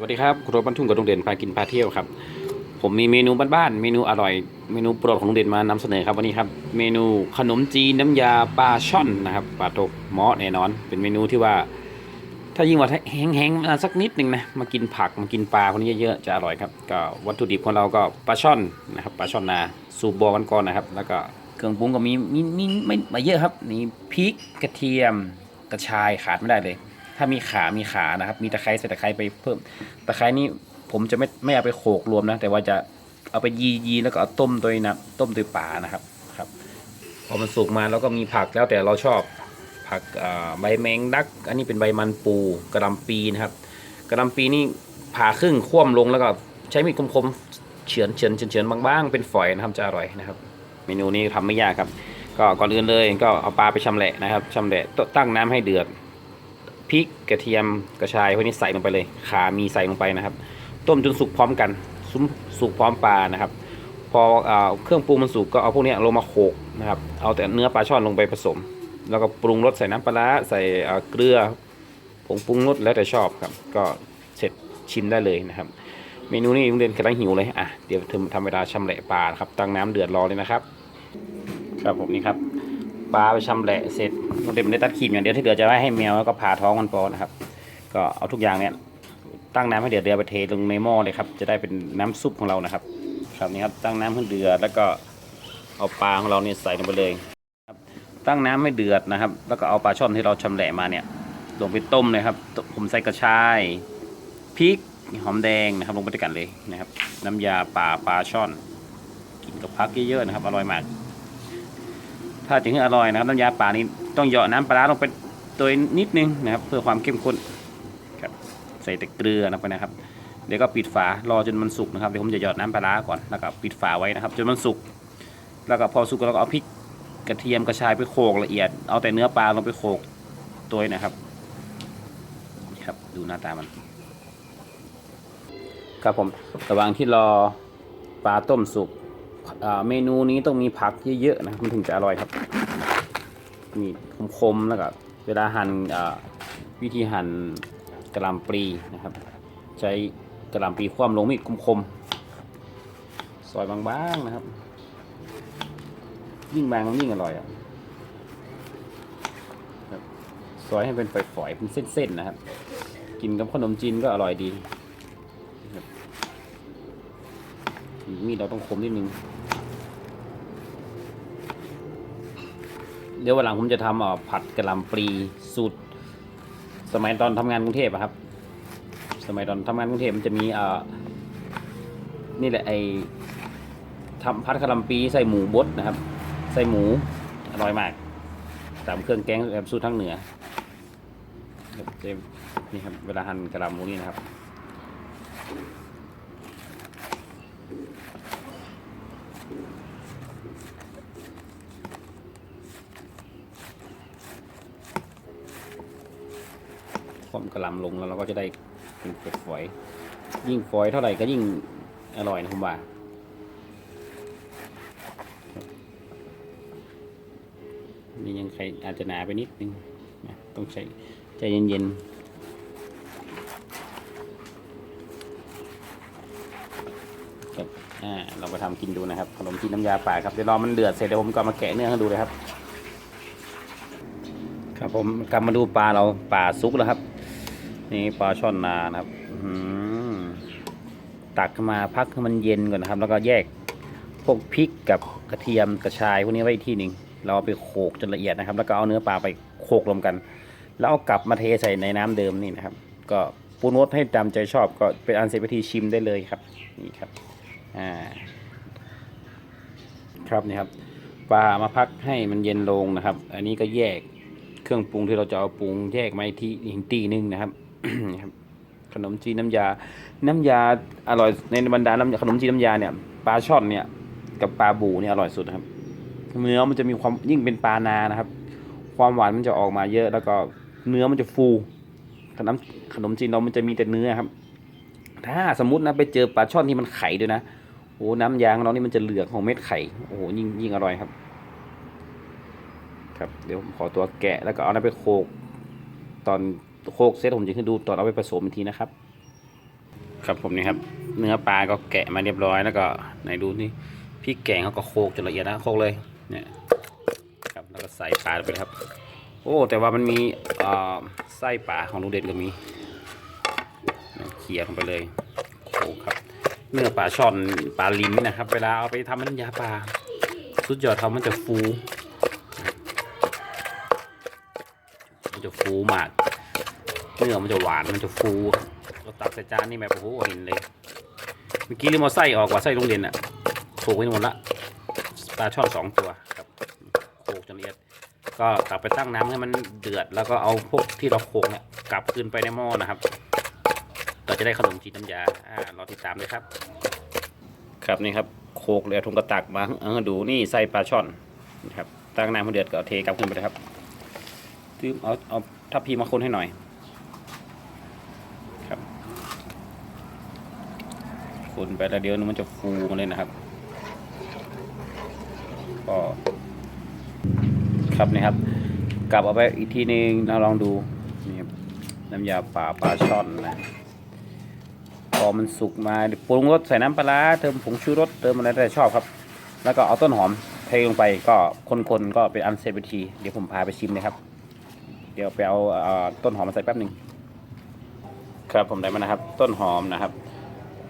สวัสดีครับคุณรถบรรทุกกับโรงเด่นพากินพาเที่ยวครับ ผมมีเมนูบ้านๆเมนูอร่อย เมนูโปรดของโรงเด่นมานำเสนอครับวันนี้ครับ เมนูขนมจีนน้ำยาปลาช่อนนะครับปลาตกหมาะแน่นอน เป็นเมนูที่ว่า ถ้ายิ่งว่าแห้งๆมาสักนิดหนึ่งนะมากินผักมากินปลาคนนี้เยอะๆจะอร่อยครับก็วัตถุดิบของเราก็ปลาช่อนนะครับปลาช่อนนาสูบบอกันก่อนนะครับ แล้วก็เครื่องปรุงก็มีมีมีไม่ไม่เยอะครับนี่พริกกระเทียมกระชายขาดไม่ได้เลย ถ้ามีขา มีขานะครับ มีตะไคร้ใส่ตะไคร้ไปเพิ่ม ตะไคร้นี่ผมจะไม่ไม่เอาไปโขลกรวมนะ แต่ว่าจะเอาไปยียีแล้วก็เอาต้มโดยนะต้มโดยป่านะครับ ครับ พอมันสุกมาแล้วก็มีผักแล้วแต่เราชอบ ผักใบแมงดัก อันนี้เป็นใบมันปู กระลำปีนะครับ กระลำปีนี่ผ่าครึ่งคว่ำลงแล้วก็ใช้มีดคมๆเฉือนเฉือนเฉือนเฉือนบางๆ เป็นฝอยนะครับจะอร่อยนะครับ เมนูนี้ทำไม่ยากครับ ก็ก่อนอื่นเลยก็เอาปลาไปชำแหละนะครับชำแหละตั้งน้ำให้เดือด พริกกระเทียมกระชายพวกนี้ใส่ลงไปเลย ขามีใส่ลงไปนะครับ ต้มจนสุกพร้อมกันซุ้มสุกพร้อมปลานะครับ พออาเครื่องปรุงมันสุกก็เอาพวกนี้ลงมาโขกนะครับเอาแต่เนื้อปลาช่อนลงไปผสม แล้วก็ปรุงรสใส่น้ำปลาใส่เกลือผงปรุงรสแล้วแต่ชอบครับ ก็เสร็จชิมได้เลยนะครับ เมนูนี้ลุงเด่นกำลังหิวเลยอะเดี๋ยวทำทำเวลาชำแหละปลาครับตั้งน้ำเดือดรอเลยนะครับ ครับผมนี่ครับ ปลาไปชำแหละเสร็จลุงเด่นไม่ได้ตัดขีดอย่างเดียวที่เหลือจะไว้ให้แมวแล้วก็ผ่าท้องมันปอนะครับ ก็เอาทุกอย่างเนี่ยตั้งน้ำให้เดือดเดือดไปเทลงในหม้อเลยครับจะได้เป็นน้ำซุปของเรานะครับ ครับนี่ครับตั้งน้ำให้เดือดแล้วก็เอาปลาของเราเนี่ยใส่ลงไปเลยครับตั้งน้ำให้เดือดนะครับ แล้วก็เอาปลาช่อนที่เราชำแหละมาเนี่ยลงไปต้มเลยครับ ผมใส่กระชายพริกหอมแดงนะครับลงไปด้วยกันเลยนะครับ น้ำยาป่าปลาช่อนกินกับพักเยอะๆนะครับอร่อยมาก ถ้าถึงให้อร่อยนะครับน้ำยาป่านี้ต้องเหยาะน้ำปลาลงไปตัวนิดนึงนะครับ เพื่อความเข้มข้นครับใส่แต่เกลือลงไปนะครับ เดี๋ยวก็ปิดฝารอจนมันสุกนะครับเดี๋ยวผมจะหยอดน้ำปลาก่อนแล้วก็ปิดฝาไว้นะครับ จนมันสุกแล้วก็พอสุกแล้วก็เอาพริกกระเทียมกระชายไปโขลกละเอียด เอาแต่เนื้อปลาลงไปโขลกตัวนะครับครับดูหน้าตามัน ครับผมระหว่างที่รอปลาต้มสุก เมนูนี้ต้องมีผักเยอะๆนะครับมันถึงจะอร่อยครับมีคมๆแล้วก็เวลาหั่นอ่าวิธีหั่นกระหลำปลีนะครับ ใช้กระหล่ำปีคว่ำลงมีดคมๆซอยบางๆนะครับ ยิ่งบางยิ่งอร่อยอะครับซอยให้เป็นฝอยๆเป็นเส้นๆนะครับ กินกับขนมจีนก็อร่อยดีมีดเราต้องคมนิดนึง เดี๋ยววันหลังผมจะทำอะผัดกระหล่ำปลีสูตร สมัยตอนทำงานกรุงเทพครับ สมัยตอนทำงานกรุงเทพมันจะมีอ่อนี่แหละไอทำพัดกะหล่ำปลีใส่หมูบดนะครับ ใส่หมูอร่อยมากตามเครื่องแกงแบบสูตรทางเหนือครับเจมนี่ครับเวลาหั่นกระหล่ำหมูนี่นะครับ ความกระลำลงแล้วเราก็จะได้เป็นฝอย ยิ่งฝอยเท่าไหร่ก็ยิ่งอร่อยนะผมว่านี่ยังใครอาจจะหนาไปนิดนึงนะต้องใช้ใจเย็นๆครับอ่าเราไปทำกินดูนะครับขนมจีนน้ำยาป่าครับเดี๋ยวรอมันเดือดเสร็จเดี๋ยวผมก็มาแกะเนื้อให้ดูเลยครับ ครับผมกลับมาดูปลาเราปลาซุกแล้วครับ นี่ปลาช่อนนานะครับหือตักมาพักให้มันเย็นก่อนนะครับ แล้วก็แยกพวกพริกกับกระเทียมกระชายพวกนี้ไว้อีกที่หนึ่งเราเอาไปโขลกจนละเอียดนะครับ แล้วก็เอาเนื้อปลาไปโขลกรวมกัน แล้วเอากลับมาเทใส่ในน้ำเดิมนี่นะครับ ก็ปรุงรสให้ตามใจชอบก็เป็นอันเสร็จพิธีชิมได้เลยครับ นี่ครับอ่าครับนี่ครับปลามาพักให้มันเย็นลงนะครับ อันนี้ก็แยกเครื่องปรุงที่เราจะเอาปรุงแยกมาที่อีกตีหนึงนะครับ ครับขนมจีนน้ำยา น้ำยาอร่อยในบรรดาน้ำขนมจีนน้ำยาเนี่ยปลาช่อนเนี่ย กับปลาบูเนี่ยอร่อยสุดครับเนื้อมันจะมีความยิ่งเป็นปลานานะครับ ความหวานมันจะออกมาเยอะ แล้วก็เนื้อมันจะฟูขนมขนมจีนเรามันจะมีแต่เนื้อครับ ถ้าสมมตินะไปเจอปลาช่อนที่มันไข่ด้วยนะโอ้น้ำยางของเรานี่มันจะเหลืองของเม็ดไข่โอ้โหยิ่งยิ่งอร่อยครับ ครับ เดี๋ยวผมขอตัวแกะแล้วก็เอาน้ำไปโขลกตอน โขลกเสร็จผมจะขึ้นดูตอนเอาไปผสมอีกทีนะครับ ครับผมนี่ครับ เนื้อปลาก็แกะมาเรียบร้อยแล้วก็ไหนดูนี่พริกแกงเขาก็โคกจนละเอียดนะโคกเลยเนี่ยครับแล้วก็ใส่ปลาไปครับ โอ้แต่ว่ามันมีเอ่อไส้ปลาของลุงเด่นก็มีเขี่ยลงไปเลยโอ้ครับ เนื้อปลาช่อนปลาลิ้นนะครับ เวลาเอาไปทำน้ำยาปลาสุดยอดเขามันจะฟูมันจะฟูมาก เนื้อมันจะหวานมันจะฟูเราตักใส่จานนี่แบบโอ้โหเห็นเลยเมื่อกี้ลืมเอาไส้ออกว่าไส้โรงเรียนอะโขกไว้หมดละปลาช่อนสองตัวครับโขกจนละเอียด ก็ตักไปตั้งน้ำให้มันเดือด แล้วก็เอาพวกที่เราโขกเนี่ยกลับคืนไปในหม้อนะครับเราจะได้ขนมจีนน้ำยาอ่ารอติดตามเลยครับ ครับนี่ครับโขกเลยเอาถุงกระตักมาเอามาดูนี่ไส้ปลาช่อนนะครับตั้งน้ำให้เดือดก็เทกลับขึ้นไปเลยครับตื้มเอาเอาทัพพีมาคนให้หน่อย ครับคน ไปแล้วเดี๋ยวมันจะฟูมาเลยนะครับ ก็ครับนี่ครับ กลับเอาไปอีกทีนึงเราลองดูนี่ครับน้ำยาป่าปลาช่อนนะพอมันสุกมาปรุงรสใส่น้ำปลาเติมผงชูรสเติมอะไรได้ชอบครับ แล้วก็เอาต้นหอมเทลงไปก็คนๆก็เป็นอันเสร็จพิธีเดี๋ยวผมพาไปชิมนะครับ เดี๋ยวไปเอาเอ่อต้นหอมมาใส่แป๊บหนึ่งครับผมได้มานะครับ ต้นหอมนะครับ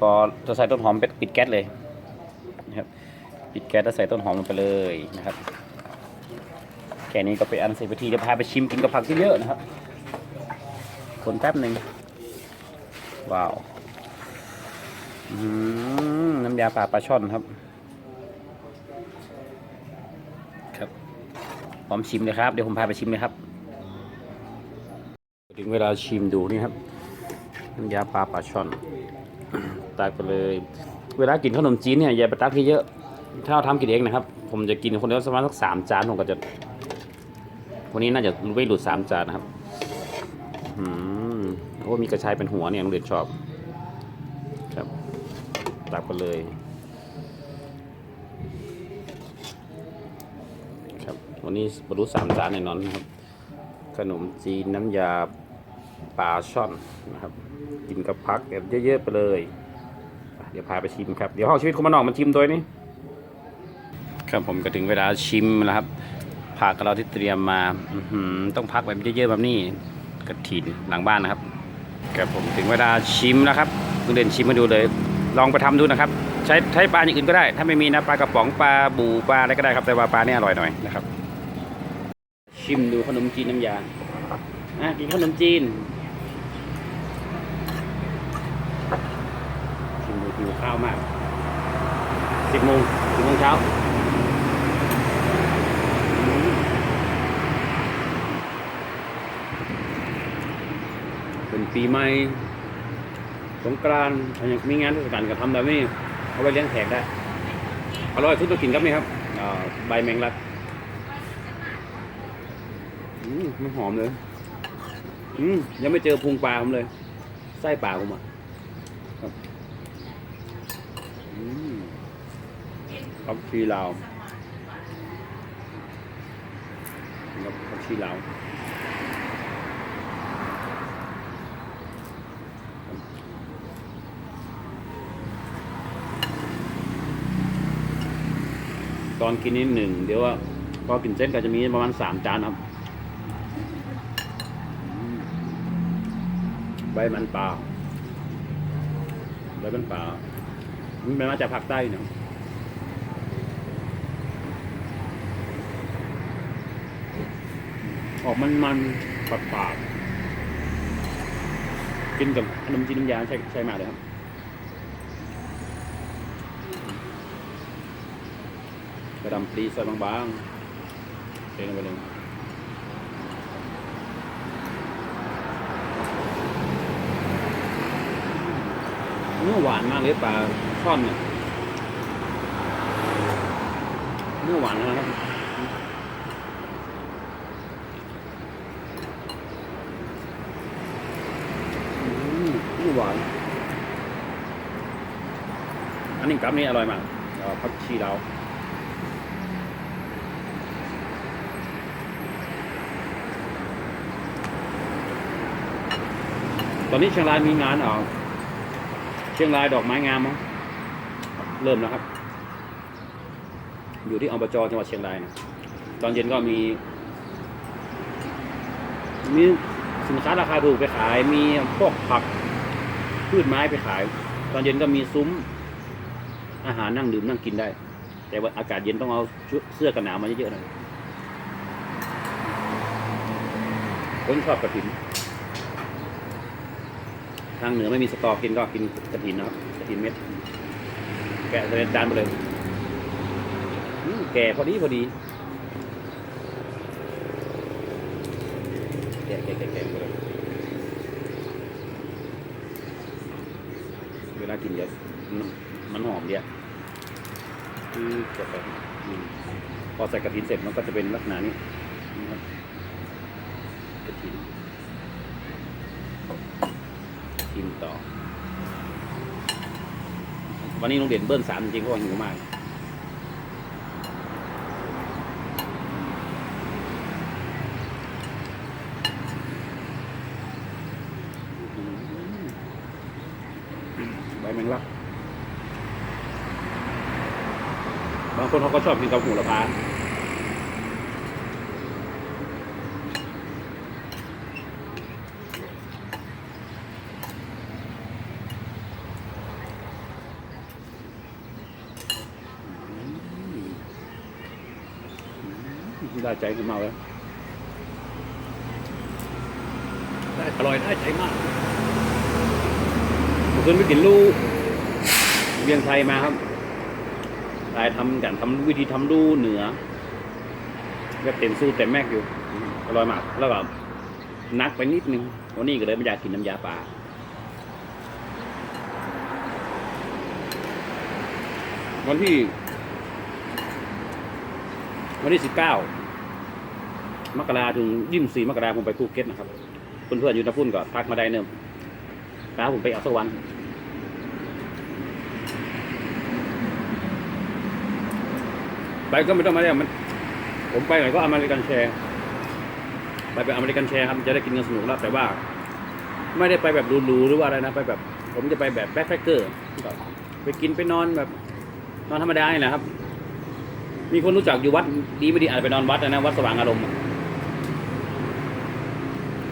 พอจะใส่ต้นหอมเป็ดปิดแก๊สเลยนะครับปิดแก๊สแล้วใส่ต้นหอมลงไปเลยนะครับแค่นี้ก็เป็นอันเสร็จพิธีเดี๋ยวพาไปชิมกินกับผักเยอะๆนะครับ คนแป๊บหนึ่งว้าวน้ำยาป่าปลาช่อนครับ ครับพร้อมชิมเลยครับ เดี๋ยวผมพาไปชิมเลยครับ ถึงเวลาชิมดูนี่ครับ น้ำยาปลาปลาช่อน ตักไปเลย เวลากินขนมจีนเนี่ยอย่าไปตักที่เยอะ ถ้าเราทำกินเองนะครับ ผมจะกินคนเดียวประมาณสักสามจานผมก็จะวันนี้น่าจะไม่หลุดสามจานนะครับอืมโอ้มีกระชายเป็นหัวเนี่ยโรงเรียนชอบ ครับ ตักไปเลยครับ วันนี้บรรลุสามจานแน่นอนนะครับ ขนมจีนน้ำยาปลาช่อนนะครับ กินกับพักแบบเยอะๆไปเลย เดี๋ยวพาไปชิมครับ เดี๋ยวห้องชีวิตคุณมานอกมันชิมตัวนี้ครับผมก็ถึงเวลาชิมแล้วครับผักเราที่เตรียมมาอืต้องพักแบบเยอะๆแบบนี้กระถินหลังบ้านนะครับครับผมถึงเวลาชิมแล้วครับคุณเด่นชิมมาดูเลย ลองไปทำดูนะครับ ใช้ใช้ปลาอย่างอื่นก็ได้ ถ้าไม่มีนะปลากระป๋องปลาบูปลาอะไรก็ได้ครับแต่ว่าปลาเนี่ยอร่อยหน่อยนะครับ ชิมดูขนมจีนน้ำยาอะกินขนมจีน ชิมดูหิวข้าวมากสิบโมงสิบโมงเช้าเป็นปีใหม่สงกรานต์มีงานเทศกาลก็ทำแบบนี้เอาไปเลี้ยงแขกได้อร่อยทุกตัวกินครับนี่ครับใบแมงลักอืมมันหอมเลยอืมยังไม่เจอพุงปลาผมเลย ไส้ปลาผมอะ ครับอืมครับชีลาวครับครับชีลาวตอนกินนิดหนึ่งเดี๋ยวว่าพอกินเส้นก็จะมีประมาณสามจานครับ ใบมันปลาใบมันปลา มันเป็นมาจากภาคใต้เนาะออกมันมันปาดปาดๆกินกับขนมจีนน้ำยาใช่ใช่มาเลยครับกระดำปลีซอยบางๆเทลงไปเลยเนื้อหวานมากเลยปลา ช่อนเนี่ยเนื้อหวานนะครับอืมเนื้อหวาน อันนี้กับนี่อร่อยมากผักชีเราวตอนนี้เชียงรายมีงานเอ่อชียงรายดอกไม้งามมั้ง เริ่มแล้วครับ อยู่ที่อบจจังหวัดเชียงรายนะตอนเย็นก็มี มีสินค้าราคาถูกไปขาย มีพวกผักพืชไม้ไปขาย ตอนเย็นก็มีซุ้ม อาหารนั่งดื่มนั่งกินได้ แต่ว่าอากาศเย็นต้องเอาเสื้อกันหนาวมาเยอะๆหน่อยคนชอบกระถิน ทางเหนือไม่มีสตอกินก็กินกระถินนะครับกระถินเม็ด แกะใส่จานไปเลยอืมแก่พอดีพอดีแกะแกะแกะแกะไปเลยเวลากินเยอะมันหอมเดียวคือจะไปพอใส่กระถินเสร็จมันก็จะเป็นลักษณะนี้กระถินกินต่อ วันนี้ลุงเด่นเบิ้ลสามจริงๆเพราะว่าหิวมาก ใบแมงลัก บางคนเขาก็ชอบกินกับหูละพา ได้ใจขึ้นมาแล้วได้อร่อยได้ใจมากเมื่อคืนไปกินลูกเวียงไทยมาครับตายทำกันทำวิธีทำลูเหนือก็เต็มสู้เต็มแม็กอยู่อืมอร่อยมากแล้วก็นักไปนิดนึงวันนี้ก็เลยไม่อยากกินน้ำยาปลาวันที่ วันที่สิบเก้า มกราถึงยี่สี่มกราผมไปภูเก็ตนะครับเพื่อนๆอยู่นพุ่นก็พักมาได้เนิ่มพาผมไปเอาสักวันไปก็ไม่ต้องมาเนี่ยมัน ผมไปไหนก็อเมริกันแชร์ไปแบบอเมริกันแชร์ครับจะได้กินกันสนุกแล้วแต่ว่า ไม่ได้ไปแบบรูๆหรือว่าอะไรนะไปแบบ ผมจะไปแบบแบ็คแพคเกอร์ไปกินไปนอนแบบนอนธรรมดาเนี่แหละครับ มีคนรู้จักอยู่วัดดีไม่ดีอาจจะไปนอนวัดนะนะวัดสว่างอารมณ์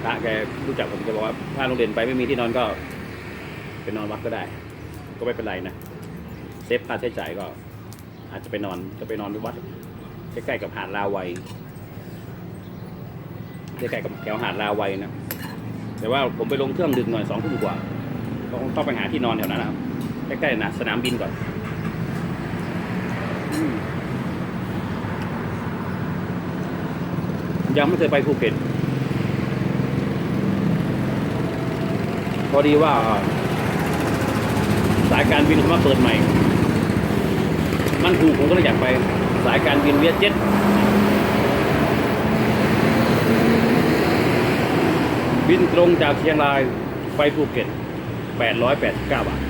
ระแกรู้จักผมแกบอกว่าถ้าโรงเรียนไปไม่มีที่นอนก็ไปนอนวัดก็ได้ ก็ไม่เป็นไรนะเซฟค่าใช้จ่ายก็ อาจจะไปนอนจะไปนอนที่วัดใกล้ๆกับหาดลาวัยใกล้ๆกับแถวหาดลาวัยนะแต่ว่าผมไปลงเครื่องดึกหน่อยสองทุ่มกว่าต้องต้องไปหาที่นอนแถวนั้นนะครับใกล้ๆนะสนามบินก่อนยังไม่เคยไปภูเก็ต พอดีว่า สายการบินเขามาเปิดใหม่ มันถูกผมก็เลยอยากไป สายการบินเวียดเจ็ตบินตรงจากเชียงรายไปภูเก็ต 889 บาท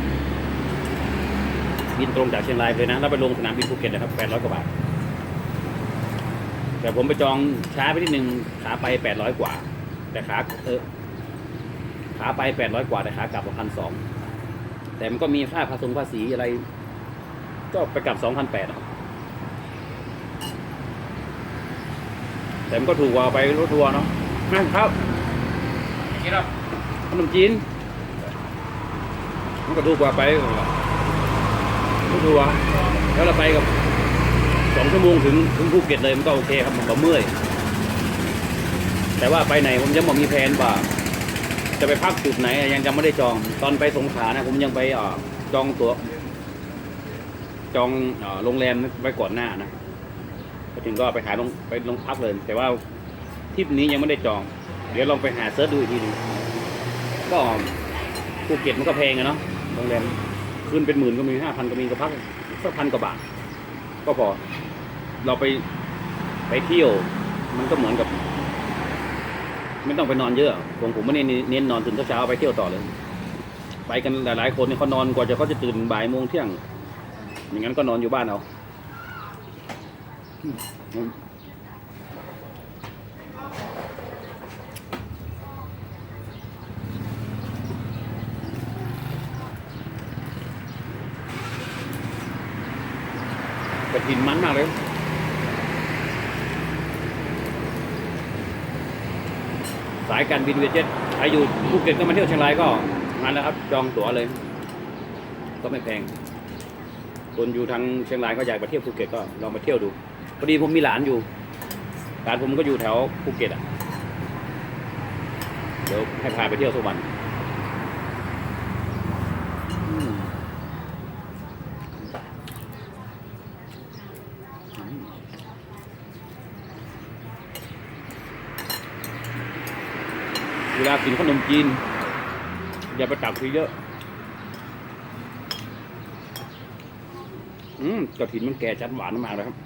บินตรงจากเชียงรายเลยนะ แล้วไปลงสนามบินภูเก็ตนะครับ 800 กว่าบาท แต่ผมไปจองช้าไปนิดนึง ขาไปแปดร้อยกว่า แต่ขาเออ ขาไปแปดร้อยกว่าแต่ขากลับพันสองแต่มันก็มีค่าภาษีภาษีอะไร ก็ไปกลับสองพันแปดแต่มันก็ถูกกว่าไปรถทัวร์เนาะนะครับนี่ครับขนมจีน มันก็ถูกกว่าไปรถทัวร์แล้วเราไปกับสองชั่วโมงถึงถึงภูเก็ตเลยมันก็โอเคครับมันก็เมื่อย แต่ว่าไปไหนผมยังบอกมีแผนว่า จะไปพักจุดไหนยังยังไม่ได้จอง ตอนไปสงขลานะ ผมยังไปออจองตัว จองโรงแรมไว้ก่อนหน้านะไปถึงก็ไปหาลงไปลงพักเลย แต่ว่าทริปนี้ยังไม่ได้จอง เดี๋ยวลองไปหาเซิร์ชดูอีกทีหนึงก็ภูเก็ตมันก็แพงอะเนาะโรงแรมคืนเป็นหมื่นก็มีห้าพันก็มีก็พักสักพันกว่าบาทก็พอ เราไปไปเที่ยว มันก็เหมือนกับ ไม่ต้องไปนอนเยอะผมผมไม่เน้นนอนถึงเช้าไปเที่ยวต่อเลย ไปกันหลายๆคนเนี่ยเขานอนกว่าจะเขาจะตื่นบ่ายโมงเที่ยงอย่างนั้นก็นอนอยู่บ้านเอากรนหินมันมากเลย สายการบินเวียเจ็ตใครอยู่ภูเก็ตก็มาเที่ยวเชียงรายก็งาแล้วครับ จองตั๋วเลย ก็ไม่แพงคนอยู่ทางเชียงรายก็อยากมาเที่ยวภูเก็ตก็ลองมาเที่ยวดูพอดีผมมีหลานอยู่หลานผมก็อยู่แถวภูเก็ตอะเดี๋ยวให้พาไปเที่ยวสักวัน เวลากินขนมจีน อย่าไปตักทีเยอะ อืมกระถินมันแก่จัดหวานมากเลยครับ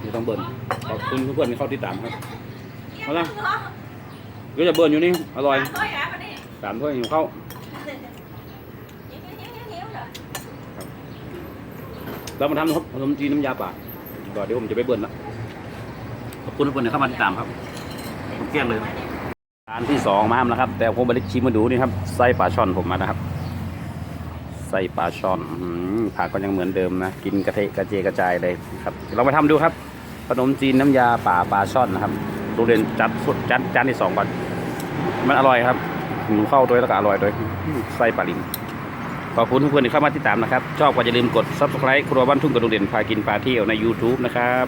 ไม่ต้องเบิร์นขอบคุณเพื่อนๆที่เข้าติดตามครับเอาละก็จะเบิร์นอยู่นี่ อร่อย thôi hả bà đi สามถ้วยหิวเข้าว hiếu hiếu hiếu hiếu rồi เรามาทำขนมจีนน้ำยาป่า ก็เดี๋ยวผมจะไปเบิร์นละขอบคุณเพื่อนที่เข้ามาติดตามครับผมเกลี้ยงเลยจานที่สองมาแล้วครับ แต่ผมไม่ได้ชิมมาดูนี่ครับไส้ปลาช่อนผมมานะครับไส้ปลาช่อนผักก็ยังเหมือนเดิมนะ กินกระเทะกระเจกระจายเลยครับเราไปทำดูครับขนมจีนน้ำยาป่าปลาช่อนนะครับโรงเรียนจัดสุดจัดจานที่สองก่อนมันอร่อยครับหนูเข้าด้วยแล้วก็อร่อยด้วยไส้ปลาลิม ขอบคุณทุกคนที่เข้ามาติดตามนะครับ ชอบก็อย่าลืมกด subscribe ครัวบ้านทุ่งกระดูกเด่นพากินปลาเที่ยวใน YouTube นะครับ